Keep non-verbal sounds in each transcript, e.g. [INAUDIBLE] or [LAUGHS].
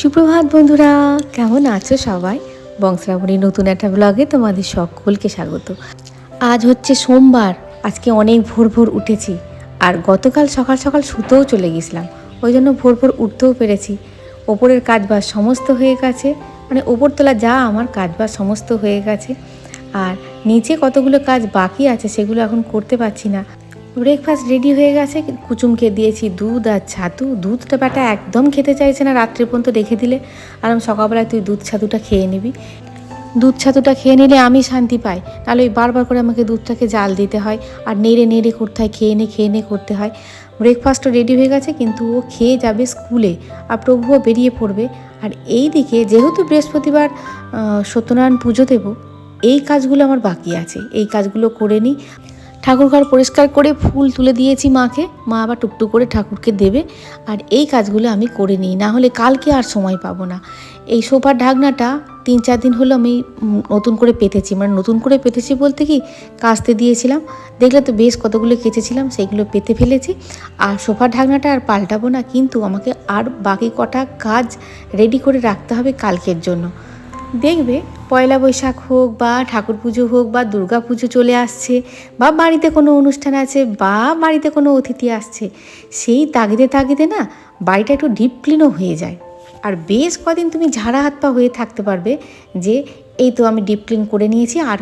সুপ্রভাত বন্ধুরা, কেমন আছো সবাই? বংশরাবণীর নতুন একটা ব্লগে তোমাদের সকলকে স্বাগত। আজ হচ্ছে সোমবার, আজকে অনেক ভোর ভোর উঠেছি, আর গতকাল সকাল সকাল শুতেও চলে গেছিলাম, ওই জন্য ভোর ভোর উঠতেও পেরেছি। ওপরের কাজ বাজ সমস্ত হয়ে গেছে মানে ওপরতলা যা আমার কাজ বাজ সমস্ত হয়ে গেছে, আর নিচে কতগুলো কাজ বাকি আছে সেগুলো এখন করতে পারছি না। ব্রেকফাস্ট রেডি হয়ে গেছে কুচুমকে দিয়েছি দুধ আর ছাতু। দুধটা ব্যাটা একদম খেতে চাইছে না, রাত্রি পর্যন্ত রেখে দিলে। আর আমি সকালবেলায় তুই দুধ ছাতুটা খেয়ে নিবি। দুধ ছাতুটা খেয়ে নিলে আমি শান্তি পাই। তাহলে ওই বারবার করে আমাকে দুধটাকে জাল দিতে হয় আর নেড়ে নেড়ে করতে হয় খেয়ে নে খেয়ে নে করতে হয়। ব্রেকফাস্টও রেডি হয়ে গেছে, কিন্তু ও খেয়ে যাবে স্কুলে আর প্রভুও বেরিয়ে পড়বে। আর এই দিকে যেহেতু বৃহস্পতিবার সত্যনারায়ণ পুজো দেবো, এই কাজগুলো আমার বাকি আছে। এই কাজগুলো করে নিই। ঠাকুরঘর পরিষ্কার করে ফুল তুলে দিয়েছি মাকে। মা আবার টুকটুক করে ঠাকুরকে দেবে। আর এই কাজগুলো আমি করে নিই, না হলে কালকে আর সময় পাবো না। এই সোফার ঢাকনাটা তিন চার দিন হলো আমি নতুন করে পেতেছি। মানে নতুন করে পেতেছি বলতে কি কাচতে দিয়েছিলাম। দেখলে তো বেশ কতগুলো কেচেছিলাম, সেইগুলো পেতে ফেলেছি। আর সোফার ঢাকনাটা আর পাল্টাবো না, কিন্তু আমাকে আর বাকি কটা কাজ রেডি করে রাখতে হবে কালকের জন্য। দেখবে পয়লা বৈশাখ হোক বা ঠাকুর পুজো হোক বা দুর্গা পুজো চলে আসছে বা বাড়িতে কোনো অনুষ্ঠান আছে বা বাড়িতে কোনো অতিথি আসছে, সেই তাগিদে তাগিদে না বাড়িটা একটু ডিপ ক্লিনও হয়ে যায়। আর বেশ কদিন তুমি ঝাড়া হাত পা হয়ে থাকতে পারবে যে এই তো আমি ডিপ ক্লিন করে নিয়েছি, আর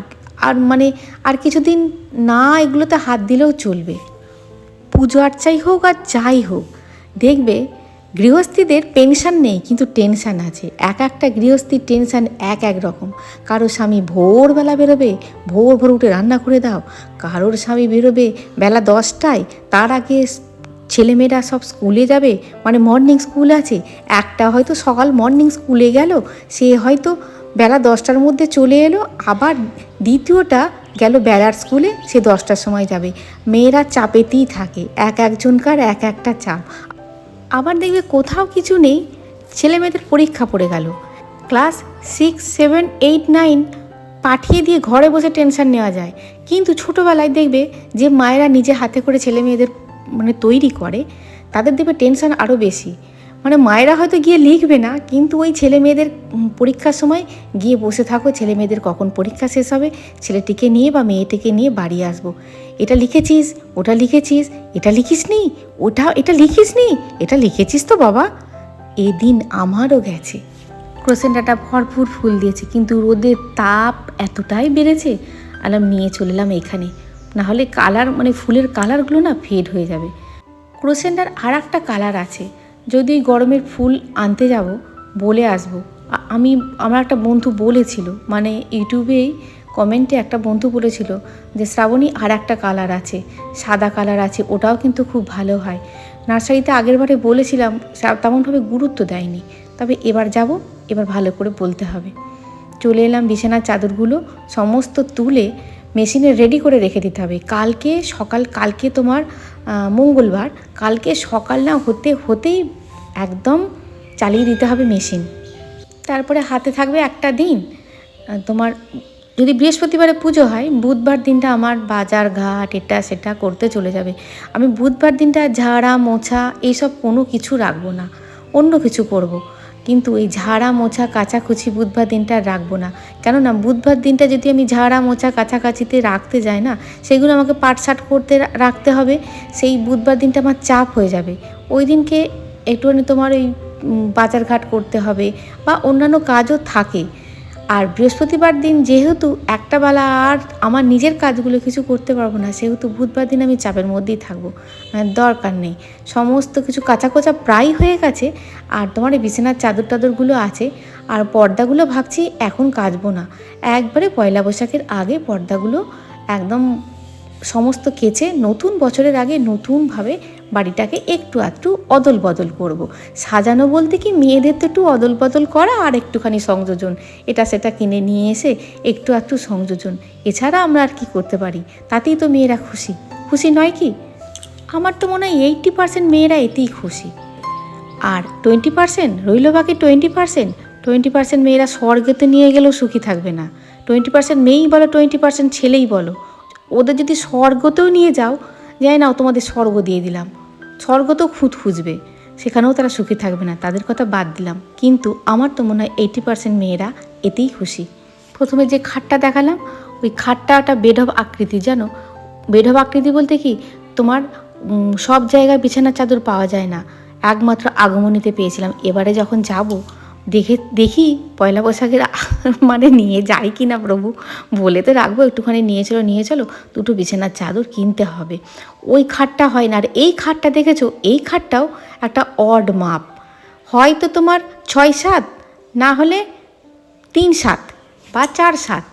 আর মানে আর কিছুদিন না এগুলোতে হাত দিলেও চলবে। পুজো আর্চাই হোক আর যাই হোক, দেখবে গৃহস্থীদের পেনশন নেই, কিন্তু টেনশন আছে। এক একটা গৃহস্থীর টেনশন এক এক রকম। কারও স্বামী ভোরবেলা বেরোবে, ভোর ভোর উঠে রান্না করে দাও। কারোর স্বামী বেরোবে বেলা দশটায়, তার আগে ছেলেমেয়েরা সব স্কুলে যাবে মানে মর্নিং স্কুল আছে। একটা হয়তো সকাল মর্নিং স্কুলে গেল, সে হয়তো বেলা দশটার মধ্যে চলে এলো, আবার দ্বিতীয়টা গেল বেলার স্কুলে সে দশটার সময় যাবে। মেয়েরা চাপেতেই থাকে, এক একজনকার এক একটা চাপ। আবার দেখবে কোথাও কিছু নেই। ছেলে মেয়েদের পরীক্ষা পড়ে গেল। Class six, seven, eight, nine পাঠিয়ে দিয়ে ঘরে বসে টেনশন নেওয়া যায়। কিন্তু ছোটোবেলায় দেখবে যে মায়েরা নিজে হাতে করে ছেলে মেয়েদের মানে তৈরি করে, তাদের দেখবে টেনশন আরও বেশি। মানে মায়েরা হয়তো গিয়ে লিখবে না, কিন্তু ওই ছেলে মেয়েদের পরীক্ষার সময় গিয়ে বসে থাকো, ছেলে মেয়েদের কখন পরীক্ষা শেষ হবে, ছেলেটিকে নিয়ে বা মেয়েটিকে নিয়ে বাড়ি আসব। এটা লিখেছিস, ওটা লিখেছিস, এটা লিখিস নি, ওটা, এটা লিখিস নি, এটা লিখেছিস তো বাবা। এদিন আমারও গেছে। ক্রোসেন্টাটা ভরপুর ফুল দিয়েছে, কিন্তু রোদের তাপ এতটাই বেড়েছে, আলাম নিয়ে চলে এলাম এখানে। না হলে কালার মানে ফুলের কালারগুলো না ফেড হয়ে যাবে। ক্রোসেন্টার আর একটা কালার আছে যদি গরমের ফুল আনতে যাব, বলে আসব। আমি, আমার একটা বন্ধু বলেছিল মানে ইউটিউবেই কমেন্টে একটা বন্ধু বলেছিল যে, শ্রাবণী আর একটা কালার আছে, সাদা কালার আছে, ওটাও কিন্তু খুব ভালো হয়। নার্সারিতে আগের বারে বলেছিলাম তেমনভাবে গুরুত্ব দেয়নি। তবে এবার যাব, এবার ভালো করে বলতে হবে। চলে এলাম বিছানার চাদরগুলো, সমস্ত তুলে মেশিনে রেডি করে রেখে দিতে হবে। কালকে, সকাল, কালকে তোমার মঙ্গলবার, কালকে সকাল না হতে, হতেই একদম চালিয়ে দিতে হবে মেশিন। তারপরে হাতে থাকবে একটা দিন। তোমার যদি বৃহস্পতিবারে পুজো হয়, বুধবার দিনটা আমার বাজার ঘাট, এটা সেটা করতে চলে যাবে। আমি বুধবার দিনটা ঝাড়া, মোছা এইসব কোনো কিছু রাখব না। অন্য কিছু করব। কিন্তু এই ঝাড়া মোছা কাচাকুচি বুধবার দিনটা আর রাখব না। কেননা বুধবার দিনটা যদি আমি ঝাড়া মোছা কাছাকাছিতে রাখতে যাই না, সেগুলো আমাকে পাটসাট করতে রাখতে হবে, সেই বুধবার দিনটা আমার চাপ হয়ে যাবে। ওই দিনকে একটুখানি তোমার ওই বাজারঘাট করতে হবে বা অন্যান্য কাজও থাকে। আর বৃহস্পতিবার দিন যেহেতু একটা বেলা আর আমার নিজের কাজগুলো কিছু করতে পারব না, সেহেতু বুধবার দিন আমি চাপের মধ্যেই থাকব মানে দরকার নেই। সমস্ত কিছু কাঁচা কোচা প্রায় হয়ে গেছে, আর তোমার এই বিছানার চাদর টাদরগুলো আছে, আর পর্দাগুলো ভাবছি এখন কাচবো না। একবারে পয়লা বৈশাখের আগে পর্দাগুলো একদম সমস্ত কেচে নতুন বছরের আগে নতুনভাবে বাড়িটাকে একটু একটু অদল বদল করব। সাজানো বলতে কি মেয়েদের তো একটু অদল বদল করা আর একটুখানি সংযোজন। এটা সেটা কিনে নিয়ে এসে একটু একটু সংযোজন। এছাড়া আমরা আর কি করতে পারি? তাতেই তো মেয়েরা খুশি। খুশি নয় কি? আমার তো মনে হয় এইটটি পার্সেন্ট মেয়েরা এতেই খুশি। আর টোয়েন্টি পার্সেন্ট রইল বাকি টোয়েন্টি পার্সেন্ট টোয়েন্টি পার্সেন্ট মেয়েরা স্বর্গেতে নিয়ে গেলেও সুখী থাকবে না। টোয়েন্টি পার্সেন্ট মেয়েই বলো টোয়েন্টি পার্সেন্ট ছেলেই বলো। ওদের যদি স্বর্গতেও নিয়ে যাও যাই না তোমাদের স্বর্গ দিয়ে দিলাম। স্বর্গ তো খুঁত খুঁজবে, সেখানেও তারা সুখী থাকবে না, তাদের কথা বাদ দিলাম। কিন্তু আমার তো মনে হয় এইটি পার্সেন্ট মেয়েরা এতেই খুশি। প্রথমে যে খাটটা দেখালাম, ওই খাটটা একটা অফ আকৃতি, জানো? অফ আকৃতি বলতে কি? তোমার সব জায়গায় বিছানার চাদর পাওয়া যায় না। একমাত্র আগমনীতে পেয়েছিলাম। এবারে যখন যাব দেখে, দেখি পয়লা বৈশাখের মানে নিয়ে যাই কি না প্রভু? বলে তো রাখব, একটুখানি নিয়ে চলো নিয়ে চলো, দুটো বিছানার চাদর কিনতে হবে। ওই খাটটা হয় না, আর এই খাটটা দেখেছ? এই খাটটাও একটা অড মাপ। হয়তো তোমার ছয় সাত, না হলে তিন সাত বা চার সাত।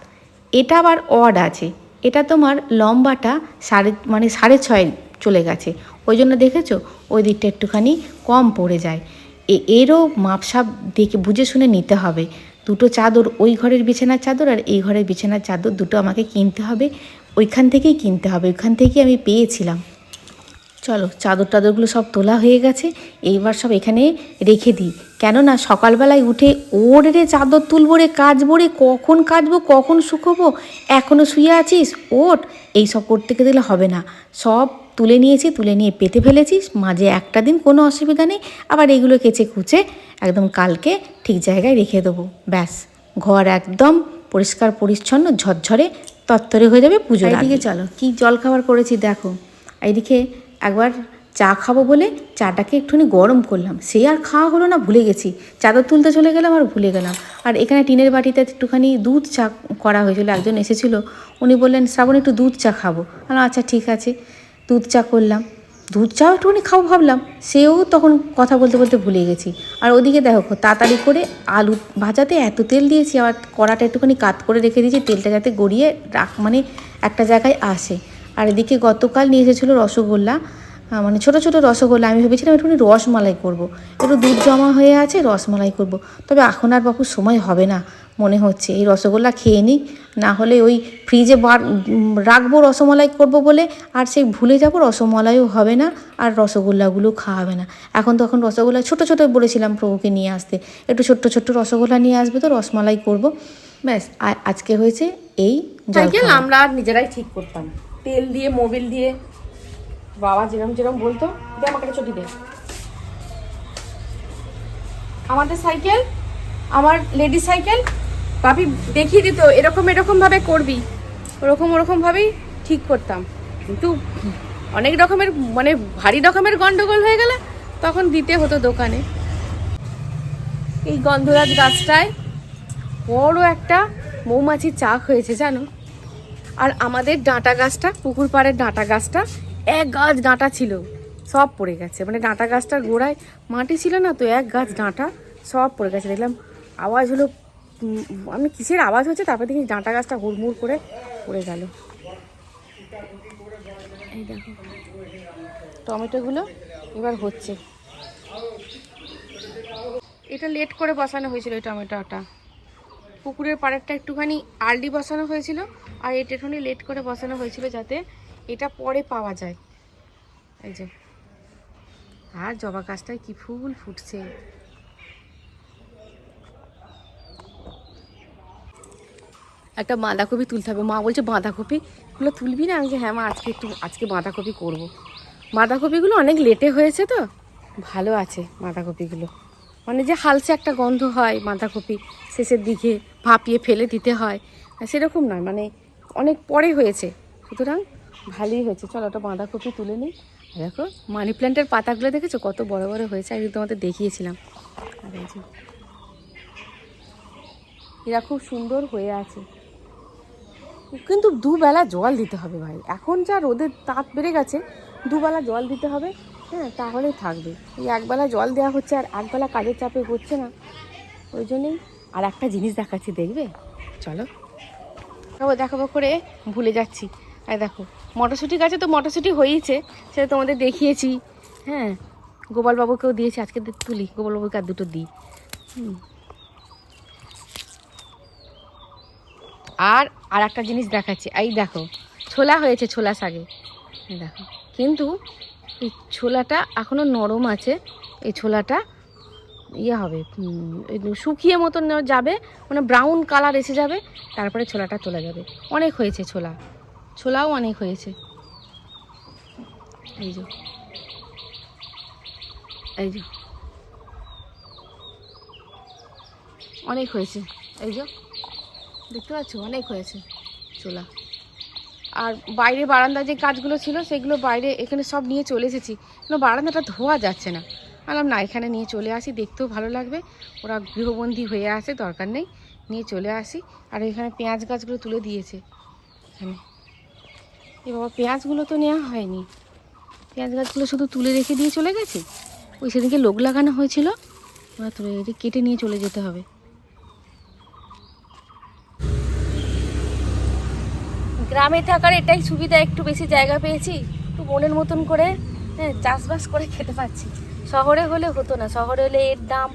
এটা আবার অড আছে। এটা তোমার লম্বাটা সাড়ে মানে সাড়ে ছয় চলে গেছে। ওই জন্য দেখেছ? ওই দিকটা একটুখানি কম পড়ে যায়। এরও মাপসাপ দেখে বুঝে শুনে নিতে হবে। দুটো চাদর, ওই ঘরের বিছানার চাদর আর এই ঘরের বিছানার চাদর দুটো আমাকে কিনতে হবে। ওইখান থেকেই কিনতে হবে, ওইখান থেকেই আমি পেয়েছিলাম। চলো, চাদর টাদরগুলো সব তোলা হয়ে গেছে। এইবার সব এখানে রেখে দিই। কেননা সকালবেলায় উঠে, ওর রে, চাদর তুলবো রে, কাচবো রে, কখন কাচবো, কখন শুকোবো? এখনও শুয়ে আছিস? ওট এই সব করতে গেলে হবে না। সব তুলে নিয়েছি তুলে নিয়ে পেতে ফেলেছিস মাঝে একটা দিন কোনো অসুবিধা নেই। আবার এগুলো কেচে কুচে একদম কালকে ঠিক জায়গায় রেখে দেবো। ব্যাস ঘর একদম পরিষ্কার পরিচ্ছন্ন ঝরঝরে তত্তরে হয়ে যাবে পুজো দিকে চলো কি জল খাবার করেছি দেখো। এইদিকে একবার চা খাব বলে চাটাকে একটুখানি গরম করলাম। সে আর খাওয়া হলো না ভুলে গেছি। চাদর তুলতে চলে গেলাম আর ভুলে গেলাম। আর এখানে টিনের বাটিতে একটুখানি দুধ চা করা হয়েছিল একজন এসেছিল। উনি বললেন শ্রাবণ একটু দুধ চা খাব। আচ্ছা ঠিক আছে। দুধ চা করলাম। দুধ চাও একটুখানি খাব ভাবলাম। সেও তখন কথা বলতে বলতে ভুলে গেছি। আর ওদিকে দেখো, তাড়াতাড়ি করে আলু ভাজাতে এত তেল দিয়েছি, আবার কড়াটা একটুখানি কাত করে রেখে দিয়েছি, তেলটা যাতে গড়িয়ে রাখ মানে একটা জায়গায় আসে। আর এদিকে গতকাল নিয়ে এসেছিল রসগোল্লা। মানে ছোট ছোট রসগোল্লা। আমি ভেবেছিলাম একটুখানি রসমালাই করব। একটু দুধ জমা হয়ে আছে, রসমালাই করব। তবে এখন আর বাপু সময় হবে না। মনে হচ্ছে এই রসগোল্লা খেয়ে নিই না হলে ওই ফ্রিজে বার রাখব রসমালাই করব বলে আর সেই ভুলে যাব রসমালাইও হবে না আর রসগোল্লাগুলো খাওয়াবে না। এখন তখন রসগোল্লা ছোট ছোট বলেছিলাম প্রভুকে নিয়ে আসতে একটু ছোট্ট ছোট্ট রসগোল্লা নিয়ে আসবে তো রসমালাই করব। ব্যাস আজকে হয়েছে এই সাইকেল আমরা আর নিজেরাই ঠিক করতাম। তেল দিয়ে মোবিল দিয়ে বাবা যেরকম যেরকম বলতো দে আমাকে ছুটি দে। আমাদের সাইকেল আমার লেডি সাইকেল বাপি দেখিয়ে দিত, এরকম এরকম ভাবে করবি। ওরকম ওরকম ভাবেই ঠিক করতাম। কিন্তু অনেক রকমের মানে ভারী রকমের গন্ডগোল হয়ে গেলে তখন দিতে হতো দোকানে। এই গন্ধরাজ গাছটায় বড় একটা মৌমাছির চাক হয়েছে, জানো? আর আমাদের ডাঁটা গাছটা, পুকুর পাড়ের ডাঁটা গাছটা, এক গাছ ডাঁটা ছিল, সব পড়ে গেছে। মানে ডাঁটা গাছটার গোড়ায় মাটি ছিল না তো, এক গাছ ডাঁটা সব পড়ে গেছে। দেখলাম আওয়াজ হলো আমি কিসের আওয়াজ হচ্ছে? তারপর দেখি ডাঁটা গাছটা হুড়মুড় করে পড়ে গেল। এই দেখো। টমেটোগুলো এবার হচ্ছে। এটা লেট করে বসানো হয়েছিল এই টমেটোটা। পুকুরের পাড়েরটা একটুখানি আর্লি বসানো হয়েছিল, আর এটা একটুখানি লেট করে বসানো হয়েছিল যাতে এটা পরে পাওয়া যায়। এই যে। আর জবা গাছটায় কি ফুল ফুটছে। একটা বাঁধাকপি তুলতে হবে। মা বলছে বাঁধাকপিগুলো তুলবি না? আমি হ্যাঁ মা, আজকে একটু, আজকে বাঁধাকপি করব। বাঁধাকপিগুলো অনেক লেটে হয়েছে তো। ভালো আছে বাঁধাকপিগুলো। মানে যে হালসে একটা গন্ধ হয় বাঁধাকপি শেষের দিকে ভাপিয়ে ফেলে দিতে হয় সেরকম নয়। মানে অনেক পরে হয়েছে। সুতরাং ভালোই হয়েছে। চলো ওটা বাঁধাকপি তুলে নিই। দেখো, মানি প্ল্যান্টের পাতাগুলো দেখেছ? কত বড় বড় হয়েছে। আমি তোমাদের দেখিয়েছিলাম। আর এরা খুব সুন্দর হয়ে আছে। কিন্তু দুবেলা জল দিতে হবে ভাই। এখন যা রোদের তাপ বেড়ে গেছে, দুবেলা জল দিতে হবে হ্যাঁ তাহলেই থাকবে। এই একবেলা জল দেওয়া হচ্ছে আর একবেলা কাজের চাপে হচ্ছে না। ওই জন্যই আর একটা জিনিস দেখাচ্ছি, দেখবে? চলো। দেখাবো দেখাবো করে ভুলে যাচ্ছি। আর দেখো মটরশুঁটি গাছে তো মটরশুঁটি হয়েইছে, সেটা তোমাদের দেখিয়েছি। হ্যাঁ গোপালবাবুকেও দিয়েছি, আজকে তুলি, গোপালবাবুকে আর দুটো দিই। হুম। আর আর একটা জিনিস দেখাচ্ছি। এই দেখো, ছোলা হয়েছে ছোলা শাকে। দেখো। কিন্তু এই ছোলাটা এখনও নরম আছে। এই ছোলাটা ইয়ে হবে শুকিয়ে মতন যাবে মানে ব্রাউন কালার এসে যাবে, তারপরে ছোলাটা তোলা যাবে। অনেক হয়েছে ছোলা। ছোলাও অনেক হয়েছে। এই যে। এই যে। অনেক হয়েছে। এই যে। দেখতে পাচ্ছ? অনেক হয়েছে। চোলা। আর বাইরে বারান্দার যে কাজগুলো ছিল, সেগুলো বাইরে এখানে সব নিয়ে চলে এসেছি। কিন্তু বারান্দাটা ধোয়া যাচ্ছে না। বললাম, না, এখানে নিয়ে চলে আসি, দেখতেও ভালো লাগবে। ওরা গৃহবন্দী হয়ে আছে, দরকার নেই। নিয়ে চলে আসি। আর এখানে পেঁয়াজ গাছগুলো তুলে দিয়েছে। এখানে। এ বাবা, পেঁয়াজগুলো তো নেওয়া হয়নি। পেঁয়াজ গাছগুলো শুধু তুলে রেখে দিয়ে চলে গেছে? ওই সেদিনকে লোক লাগানো হয়েছিল। এবার তুলে কেটে নিয়ে চলে যেতে হবে। গ্রামে থাকার এটাই সুবিধা, একটু বেশি জায়গা পেয়েছি, একটু মনের মতন করে হ্যাঁ চাষবাস করে খেতে পাচ্ছি। শহরে হলে হতো না, শহরে হলে এর দাম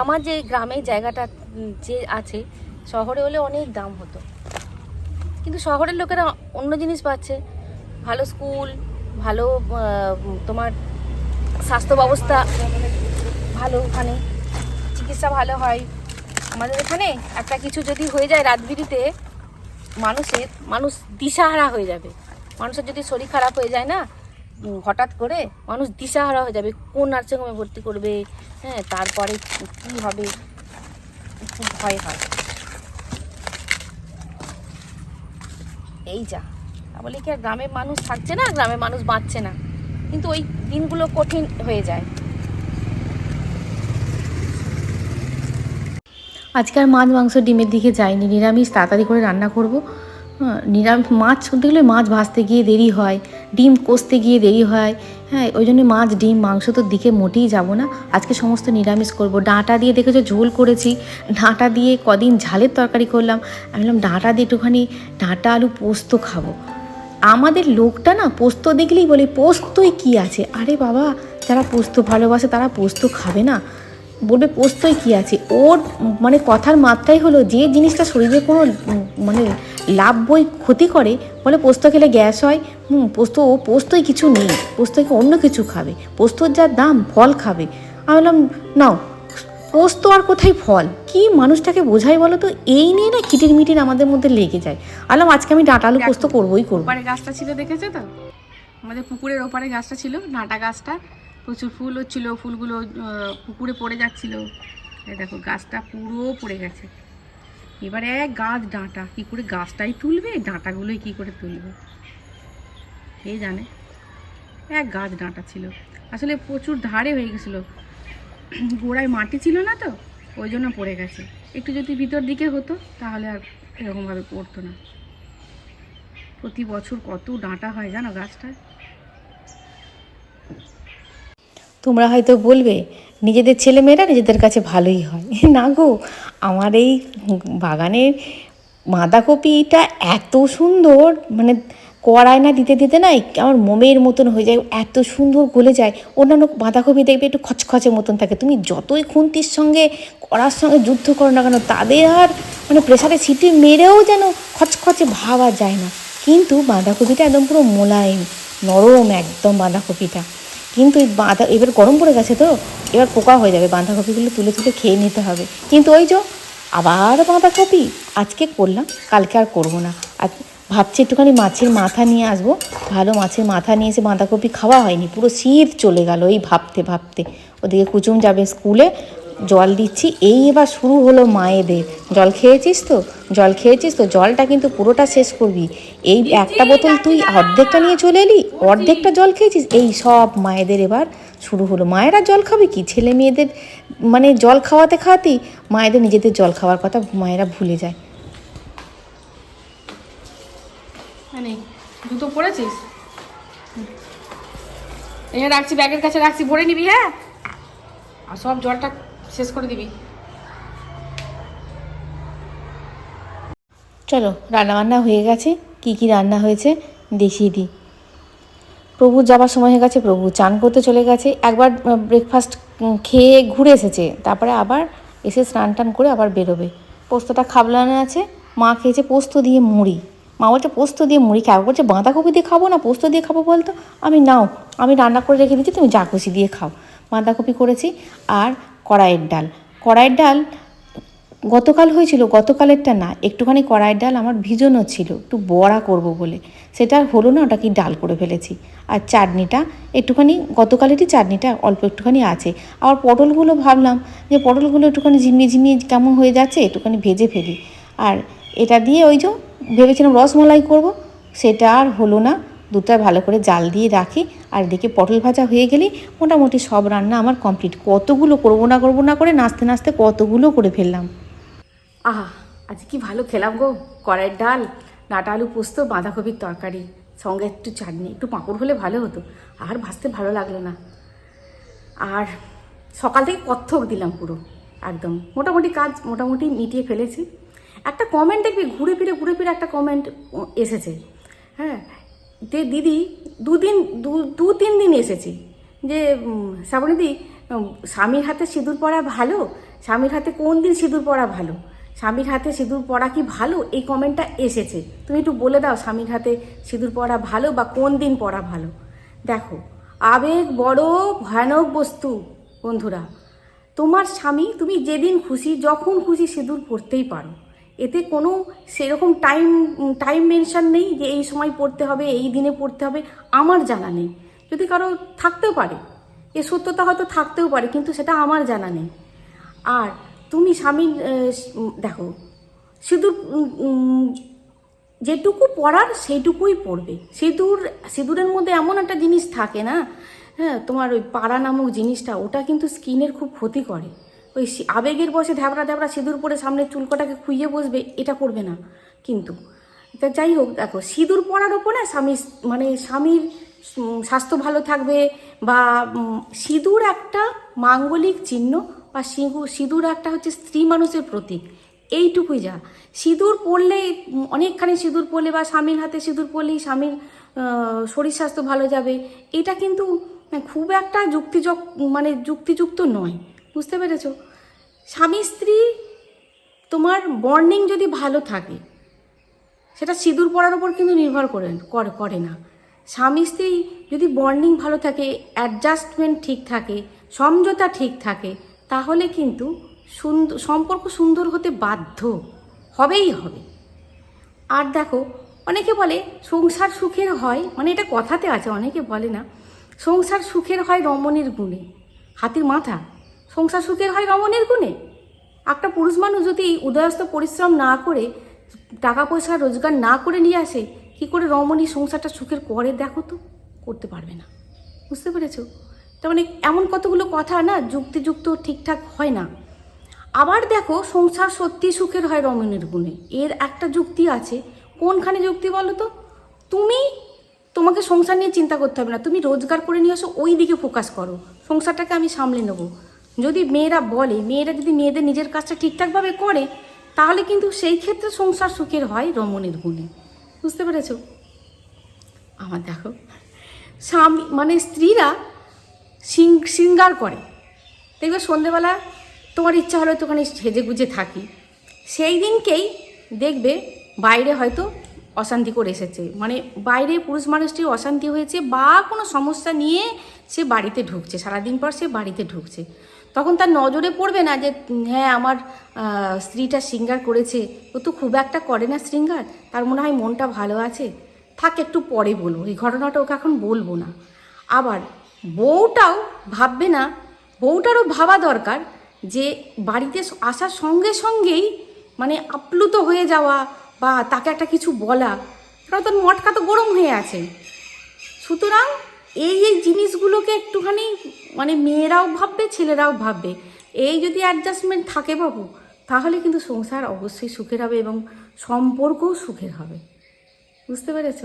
আমার যে গ্রামে জায়গাটা যে আছে, শহরে হলে অনেক দাম হতো। কিন্তু শহরের লোকেরা অন্য জিনিস পাচ্ছে, ভালো স্কুল, ভালো তোমার স্বাস্থ্য ব্যবস্থা ভালো ওখানে, চিকিৎসা ভালো হয়। আমাদের এখানে একটা কিছু যদি হয়ে যায় রাত বিরিতে মানুষের, মানুষ দিশাহারা হয়ে যাবে। মানুষের যদি শরীর খারাপ হয়ে যায় না হঠাৎ করে মানুষ দিশাহারা হয়ে যাবে, কোন নার্সিং হোমে ভর্তি করবে হ্যাঁ তারপরে কী হবে খুব ভয় হয়। এই যা। বলে কি আর গ্রামের মানুষ থাকছে না? গ্রামের মানুষ বাঁচছে না। কিন্তু ওই দিনগুলো কঠিন হয়ে যায়। আজকে আর মাছ, মাংস, ডিমের দিকে যাইনি। নিরামিষ, তাড়াতাড়ি করে রান্না করব। নিরামিষ মাছ শুনতে গেলে মাছ ভাজতে গিয়ে দেরি হয়, ডিম কষতে গিয়ে দেরি হয়। হ্যাঁ ওই জন্য মাছ, ডিম, মাংস তো দিকে মোটেই যাব না। আজকে সমস্ত নিরামিষ করব। ডাঁটা দিয়ে দেখেছ ঝোল করেছি। ডাঁটা দিয়ে কদিন ঝালের তরকারি করলাম। আমি বললাম ডাঁটা দিয়ে একটুখানি ডাঁটা আলু পোস্ত খাব। আমাদের লোকটা না পোস্ত দেখলেই বলে, পোস্তই কি আছে? আরে বাবা, যারা পোস্ত ভালোবাসে তারা পোস্ত খাবে না। বলবে পোস্তই কি আছে? ওর মানে কথার মাত্রাই হলো যে জিনিসটা শরীরে কোনো মানে লাভ বই ক্ষতি করে বলে পোস্ত খেলে গ্যাস হয় হুম পোস্ত ও পোস্তই কিছু নেই পোস্তকে অন্য কিছু খাবে? পোস্তর যা দাম ফল খাবে। আমি বললাম নাও পোস্ত আর কোথায় ফল? কি মানুষটাকে বোঝাই বলো তো? এই নিয়ে না কিটির মিটির আমাদের মধ্যে লেগে যায়। আলাম আজকে আমি ডাঁটা আলু পোস্ত করবোই করব। গাছটা ছিল দেখেছ তো? আমাদের পুকুরের ওপারে গাছটা ছিল ডাঁটা গাছটা। প্রচুর ফুল হচ্ছিল, ফুলগুলো পুকুরে পড়ে যাচ্ছিল। দেখো, গাছটা পুরো পড়ে গেছে। এবার এক গাছ ডাঁটা, কী করে গাছটাই তুলবে? ডাঁটাগুলোই কী করে তুলবে? কে জানে? এক গাছ ডাঁটা ছিল। আসলে প্রচুর ধারে হয়ে গেছিল। গোড়ায় মাটি ছিল না তো, ওই জন্য পড়ে গেছে। একটু যদি ভিতর দিকে হতো, তাহলে আর এরকমভাবে পড়তো না। প্রতি বছর কত ডাঁটা হয় জানো গাছটায়? তোমরা হয়তো বলবে, নিজেদের ছেলেমেয়েরা নিজেদের কাছে ভালোই হয়। [LAUGHS] না গো, আমার এই বাগানের বাঁধাকপিটা এত সুন্দর মানে কড়ায় না দিতে দিতে না আমার মোমের মতন হয়ে যায়, এত সুন্দর গলে যায়। অন্যান্য বাঁধাকপি দেখবে একটু খচখচে মতন থাকে। তুমি যতই খুন্তির সঙ্গে, কড়ার সঙ্গে যুদ্ধ করো না কেন, তাদের আর মানে প্রেসারে সিটি মেরেও যেন খচখচে ভাবা যায় না। কিন্তু বাঁধাকপিটা একদম পুরো মোলায়েম, নরম একদম বাঁধাকপিটা। কিন্তু এই বাঁধা, এবার গরম পড়ে গেছে তো, এবার পোকা হয়ে যাবে। বাঁধাকপিগুলো তুলে তুলে খেয়ে নিতে হবে। কিন্তু ওই যে আবার বাঁধাকপি, আজকে করলাম, কালকে আর করব না। আর ভাবছি একটুখানি মাছের মাথা নিয়ে আসব। ভালো মাছের মাথা নিয়ে এসে বাঁধাকপি খাওয়া হয়নি, পুরো শীত চলে গেল এই ভাবতে ভাবতে। ওদিকে কুচুম যাবে স্কুলে জল দিচ্ছি। এই এবার শুরু হলো মায়েদের। জল খেয়েছিস তো? জল খেয়েছিস তো? জলটা কিন্তু পুরোটা শেষ করবি। এই একটা বোতল তুই অর্ধেকটা নিয়ে চলে এলি? অর্ধেকটা জল খেয়েছিস? এই সব মায়েদের এবার শুরু হলো। মায়েরা জল খাবে কি? ছেলে মেয়েদের মানে জল খাওয়াতে খাওয়াতেই মায়েদের নিজেদের জল খাওয়ার কথা মায়েরা ভুলে যায়। মানে জুতো পরেছিস? এখানে রাখছি ব্যাগের কাছে রাখছি ভরে নিবি হ্যাঁ? আর সব জলটা শেষ করে দিবি। চলো, রান্নাবান্না হয়ে গেছে। কি কি রান্না হয়েছে দেখিয়ে দিই। প্রভু যাবার সময় হয়ে গেছে, প্রভু চান করতে চলে গেছে। একবার ব্রেকফাস্ট খেয়ে ঘুরে এসেছে। তারপরে আবার এসে স্নান টান করে আবার বেরোবে। পোস্তটা খাবলানো আছে। মা খেয়েছে পোস্ত দিয়ে মুড়ি। মা বলছে, পোস্ত দিয়ে মুড়ি খাব। বলছে, বাঁধাকপি দিয়ে খাব না? পোস্ত দিয়ে খাব বলতো? আমি, নাও, আমি রান্না করে রেখে দিচ্ছি, তুমি যা খুশি দিয়ে খাও। বাঁধাকপি করেছি। আর কড়াইয়ের ডাল। কড়াইয়ের ডাল গতকাল হয়েছিল, গতকালেরটা না, একটুখানি কড়াইয়ের ডাল আমার ভিজনও ছিল, একটু বড়া করব বলে। সেটা হলো না, ওটাকে ডাল করে ফেলেছি। আর চাটনিটা একটুখানি, গতকালেরই চাটনিটা অল্প একটুখানি আছে। আবার পটলগুলো ভাবলাম যে পটলগুলো একটুখানি ঝিমিয়ে ঝিমিয়ে কেমন হয়ে যাচ্ছে, একটুখানি ভেজে ফেলি। আর এটা দিয়ে ওই যে ভেবেছিলাম রসমলাই করব, সেটা আর হলো না। দুধটা ভালো করে জাল দিয়ে রাখি, আর এদিকে পটল ভাজা হয়ে গেলে মোটামুটি সব রান্না আমার কমপ্লিট কতগুলো করব না করব না করে নাচতে নাচতে কতগুলো করে ফেললাম। আহা, আজ কি ভালো খেলাম গো। কড়াইয়ের ডাল নাটা আলু পোস্ত, বাঁধাকপির তরকারি, সঙ্গে একটু চাটনি, একটু পাঁপড় হলে ভালো হতো, আর ভাজতে ভালো লাগল না। আর সকাল থেকে কত্থক দিলাম পুরো, একদম। মোটামুটি কাজ মোটামুটি মিটিয়ে ফেলেছি। একটা কমেন্ট দেখবি, ঘুরে ফিরে ঘুরে ফিরে একটা কমেন্ট এসেছে। হ্যাঁ যে দিদি দুদিন, দু দু, তিন দিন এসেছে। যে শ্রাবণীদি স্বামীর হাতে সিঁদুর পরা ভালো? স্বামীর হাতে কোন দিন সিঁদুর পরা ভালো? স্বামীর হাতে সিঁদুর পরা কি ভালো? এই কমেন্টটা এসেছে। তুমি একটু বলে দাও স্বামীর হাতে সিঁদুর পরা ভালো বা কোন দিন পরা ভালো? দেখো, আবেগ বড় ভয়ানক বস্তু, বন্ধুরা। তোমার স্বামী, তুমি যেদিন খুশি, যখন খুশি সিঁদুর পরতেই পারো। এতে কোনো সেরকম টাইম টাইম মেনশন নেই যে এই সময় পড়তে হবে, এই দিনে পড়তে হবে, আমার জানা নেই। যদি কারও থাকতেও পারে, এ সত্যতা হয়তো থাকতেও পারে, কিন্তু সেটা আমার জানা নেই। আর তুমি স্বামীর দেখো, সিঁদুর যেটুকু পড়ার সেইটুকুই পড়বে। সিঁদুর, সিঁদুরের মধ্যে এমন একটা জিনিস থাকে না হ্যাঁ তোমার ওই পাড়া নামক জিনিসটা, ওটা কিন্তু স্কিনের খুব ক্ষতি করে। ওই আবেগের বসে ধ্যাবড়া ধ্যাবড়া সিঁদুর পরে সামনে চুলকটাকে খুইয়ে বসবে, এটা করবে না। কিন্তু তা যাই হোক, দেখো, সিঁদুর পরার ওপরে স্বামী মানে স্বামীর স্বাস্থ্য ভালো থাকবে বা সিঁদুর একটা মাঙ্গলিক চিহ্ন বা সিঁদুর একটা হচ্ছে স্ত্রী মানুষের প্রতীক। এইটুকুই যা। সিঁদুর পরলে অনেকখানি সিঁদুর পরলে বা স্বামীর হাতে সিঁদুর পরলেই স্বামীর শরীর স্বাস্থ্য ভালো যাবে। এটা কিন্তু খুব একটা যুক্তিযুক মানে যুক্তিযুক্ত নয়। বুঝতে পেরেছ? স্বামী, স্ত্রী, তোমার বর্নিং যদি ভালো থাকে, সেটা সিঁদুর পরার উপর কিন্তু নির্ভর করে করে না। স্বামী, স্ত্রী যদি বর্নিং ভালো থাকে অ্যাডজাস্টমেন্ট ঠিক থাকে, সমঝোতা ঠিক থাকে, তাহলে কিন্তু সুন্দর সম্পর্ক সুন্দর হতে বাধ্য। হবেই হবে। আর দেখো, অনেকে বলে সংসার সুখের হয় মানে এটা কথাতে আছে, অনেকে বলে না, সংসার সুখের হয় রমণীর গুণে, হাতির মাথা। সংসার সুখের হয় রমণের গুণে? একটা পুরুষ মানুষ যদি উদয়স্ত পরিশ্রম না করে, টাকা পয়সা রোজগার না করে নিয়ে আসে, কি করে রমণী সংসারটা সুখের করে দেখো তো? করতে পারবে না। বুঝতে পেরেছ? তার মানে এমন কতগুলো কথা না যুক্তিযুক্ত ঠিকঠাক হয় না। আবার দেখো, সংসার সত্যি সুখের হয় রমণের গুণে। এর একটা যুক্তি আছে। কোনখানে যুক্তি বলো তো? তুমি তোমাকে সংসার নিয়ে চিন্তা করতে হবে না। তুমি রোজগার করে নিয়ে আসো ওই দিকে ফোকাস করো। সংসারটাকে আমি সামলে নেব। যদি মেয়েরা বলে, মেয়েরা যদি মেয়েদের নিজের কাজটা ঠিকঠাকভাবে করে, তাহলে কিন্তু সেই ক্ষেত্রে সংসার সুখের হয় রমণীর গুণে। বুঝতে পেরেছ? আমার দেখো, স্বামী মানে স্ত্রীরা সিং- শৃঙ্গার করে। দেখবে সন্ধেবেলা তোমার ইচ্ছা হলো একটুখানি সেজে গুজে থাকি। সেই দিনকেই দেখবে বাইরে হয়তো অশান্তি করে এসেছে। মানে বাইরে পুরুষ মানুষটি অশান্তি হয়েছে বা কোনো সমস্যা নিয়ে সে বাড়িতে ঢুকছে, সারাদিন পর সে বাড়িতে ঢুকছে। তখন তার নজরে পড়বে না যে হ্যাঁ আমার স্ত্রীটা শৃঙ্গার করেছে। ও তো খুব একটা করে না শৃঙ্গার। তার মনে হয় মনটা ভালো আছে। থাক, একটু পরে বলব। এই ঘটনাটা ওকে এখন বলব না। আবার বউটাও ভাববে না, বউটারও ভাবা দরকার যে, বাড়িতে আসার সঙ্গে সঙ্গেই মানে আপ্লুত হয়ে যাওয়া বা তাকে একটা কিছু বলা, কারণ তোর মটকা তো গরম হয়ে আছে। সুতরাং এই এই জিনিসগুলোকে একটুখানি মানে মেয়েরাও ভাববে, ছেলেরাও ভাববে। এই যদি অ্যাডজাস্টমেন্ট থাকে বাবু, তাহলে কিন্তু সংসার অবশ্যই সুখের হবে এবং সম্পর্কও সুখের হবে। বুঝতে পেরেছ?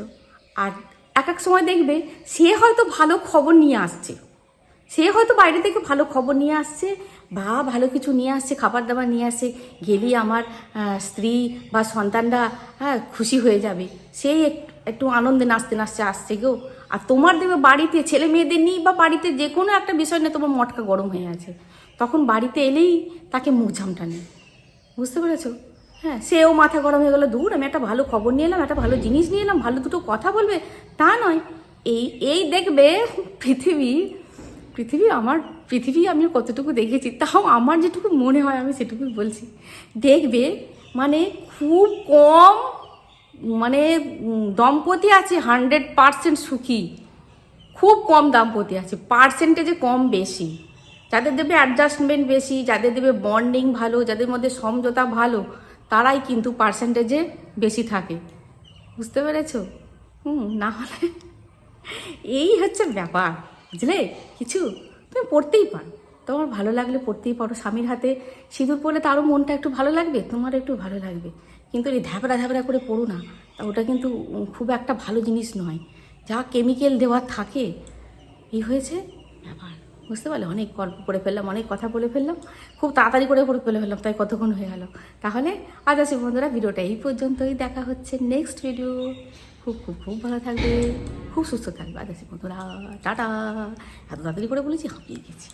আর এক এক সময় দেখবে, সে হয়তো ভালো খবর নিয়ে আসছে। সে হয়তো বাইরে থেকে ভালো খবর নিয়ে আসছে, বা ভালো কিছু নিয়ে আসছে খাবার দাবার নিয়ে আসছে গেলি আমার স্ত্রী বা সন্তানরা হ্যাঁ খুশি হয়ে যাবে। সেই এক- একটু আনন্দে নাচতে নাচতে আসছে গো। আর তোমার দেবে বাড়িতে, ছেলে মেয়েদের নিয়ে বা বাড়িতে যে কোনো একটা বিষয় নিয়ে তোমার মটকা গরম হয়ে আছে। তখন বাড়িতে এলেই তাকে মুখ ঝামটানি বুঝতে পেরেছ? হ্যাঁ সেও মাথা গরম হয়ে গেলো দূর আমি একটা ভালো খবর নিয়ে এলাম, একটা ভালো জিনিস নিয়ে এলাম, ভালো দুটো কথা বলবে। তা নয়, এই এই দেখবে পৃথিবী পৃথিবী আমার, পৃথিবী আমি কতটুকু দেখেছি, তাও আমার যেটুকু মনে হয় আমি সেটুকুই বলছি। দেখবে মানে খুব কম মানে দম্পতি আছে হান্ড্রেড পারসেন্ট সুখী। খুব কম দাম্পত্য আছে পার্সেন্টেজে কম বেশি। যাদের দেবে অ্যাডজাস্টমেন্ট বেশি, যাদের দেবে বন্ডিং ভালো, যাদের মধ্যে সমঝোতা ভালো, তারাই কিন্তু পার্সেন্টেজে বেশি থাকে। বুঝতে পেরেছ? হুম, না হলে এই হচ্ছে ব্যাপার। বুঝলে? কিছু? তুমি পড়তেই পারো। তোমার ভালো লাগলে পড়তেই পারো। স্বামীর হাতে সিঁদুর পরলে তারও মনটা একটু ভালো লাগবে, তোমার একটু ভালো লাগবে। কিন্তু এই ধ্যাবড়া ধ্যাবড়া করে পড়ো না, তা ওটা কিন্তু খুব একটা ভালো জিনিস নয়। যা কেমিক্যাল দেওয়া থাকে, এই হয়েছে ব্যাপার। বুঝতে পারলে? অনেক গল্প করে ফেললাম, অনেক কথা বলে ফেললাম, খুব তাড়াতাড়ি করে পড়ে ফেলে ফেললাম, তাই কতক্ষণ হয়ে গেল? তাহলে আজ আছে বন্ধুরা, ভিডিওটা এই পর্যন্তই। দেখা হচ্ছে নেক্সট ভিডিও খুব খুব খুব ভালো থাকবে। খুব সুস্থ থাকবে। আছে বন্ধুরা। টাটা। এত তাড়াতাড়ি করে বলেছি, হাঁপিয়ে গেছি।